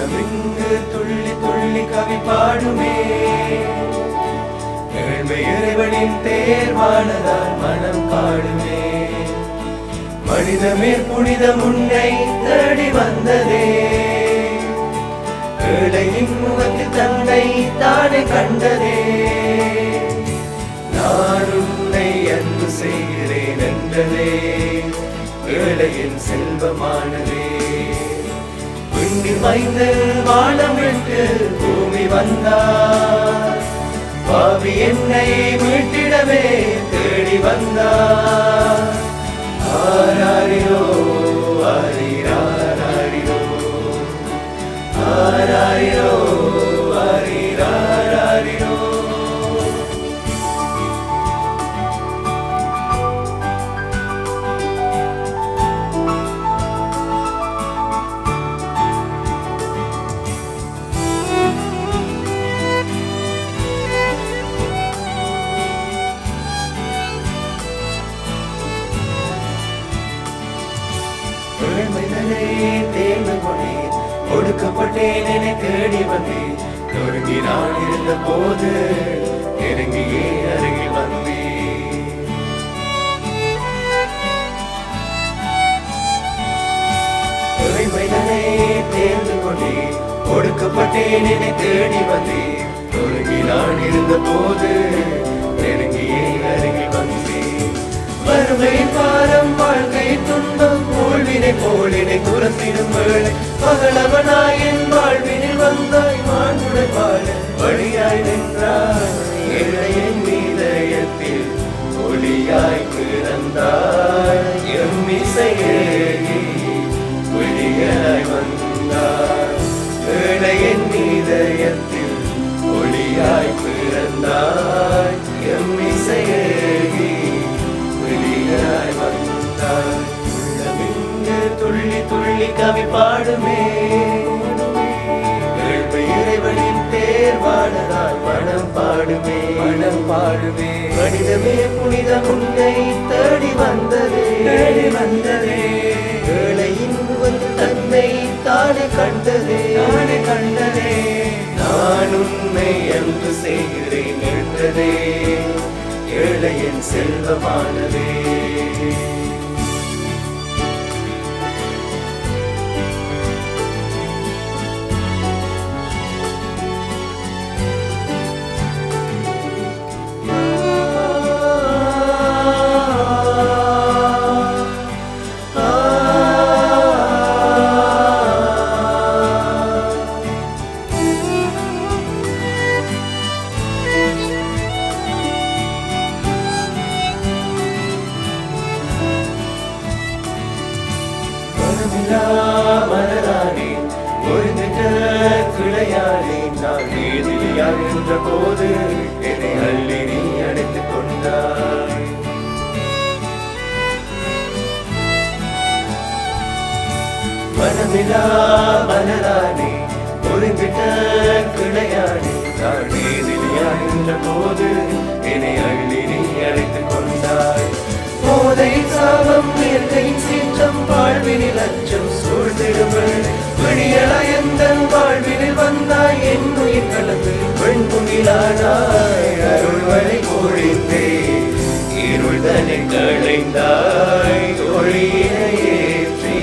உள்ளமிங்கு துள்ளி துள்ளி கவி பாடுமே. ஏழ்மை இறைவனின் தேர்வானதால் மனம் பாடுமே. மனிதமே புனித முன்னை தேடி வந்ததே. ஏழையின் முகத்தில் தன்னை தானே கண்டதே. நான் உன்னை அன்பு செய்கிறேன் என்றதே. ஏழையின் செல்வமானதே. விண்ணில் வைத்து வானம் விட்டு பூமி வந்தார். பாவி என்னை மீட்டிடவே தேடி வந்தார். ஆராரிரோ ஆரிராரிரோ ஆராரிரோ. ஏழ்மைதலே தேர்ந்து கொண்டேன் ஒடுக்கப்பட்டேன் என்னை தேடி வந்தேன் தொடங்கி நான் இருந்த போது நெருங்கியே அருகில் வந்தேன் ஏழ்மைதலே தேர்ந்து கொண்டேன் ஒடுக்கப்பட்டேன் என தேடி வந்தேன் தொடங்கி நான் இருந்த போது போழ்வினை போலினை துரத்திடும் வேளை பகலவனாய் என் வாழ்வினில் வந்தாய் மாண்புடன் வாழ வழியாய் நின்றாய். ஏழையின் மீதயத்தில் ஒளியாய் பிறந்தாய். எம் இசையே கவி பாடுமே. ஏழ்மை இறைவனின் தேர்வானதால் மனம் பாடுமே. மனம் பாடுமே. மனிதமே புனிதம் உன்னை தேடி வந்ததே. தேடி வந்ததே. ஏழையின் முகத்தில் தன்னை தானே கண்டதே. தானே கண்டதே. நான் உன்னை அன்பு செய்கிறேன் என்றதே. ஏழையின் செல்வமானதே. கிளையானே நான் நீதியாகின்ற போது என்னை அள்ளி நீ அடைத்துக் கொண்டாய். மனமிலா மலரானே ஒருங்கிட்ட கிளையானே நான் நீதியாகின்ற போது என்னை அள்ளி நீ அடைத்துக் கொண்டாய். போதை பொழிந்தே இருள்தனை களைந்தாய் ஒளியினை ஏற்றி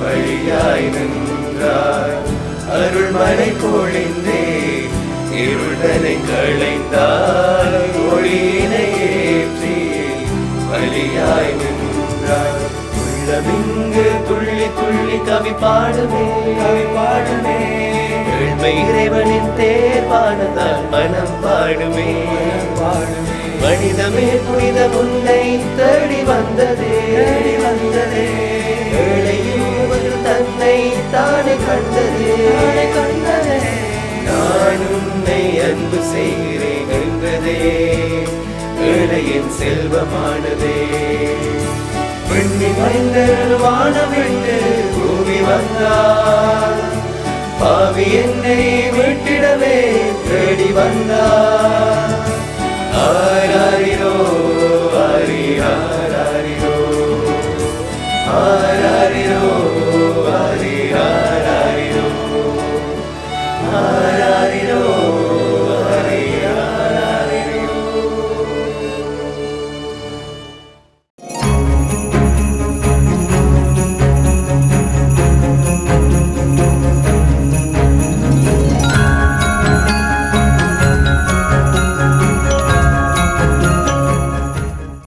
வழியாய் நின்றாய். அருள்மனை பொழிந்தே இருள்தனை களைந்தாய் ஒளியினை ஏற்றி வழியாய் நின்றாய். உள்ளமிங்கு துள்ளி துள்ளி கவி பாடுமே கவி பாடுமே. இறைவனின் தேர் தேர்வானதால் மனம் பாடுமே. மனிதமே புனித உன்னை தேடி வந்ததே. வந்ததே. முகத்தில் தன்னை தானே கண்டதே. கண்டதே. நான் உன்னை அன்பு செய்கிறேன் என்றதே. ஏழையின் செல்வமானதே. பெண்ணி மைந்த வானம் விட்டு பூமி வந்தார். பாவி என்னை விட்டிடவே தேடி வந்தார்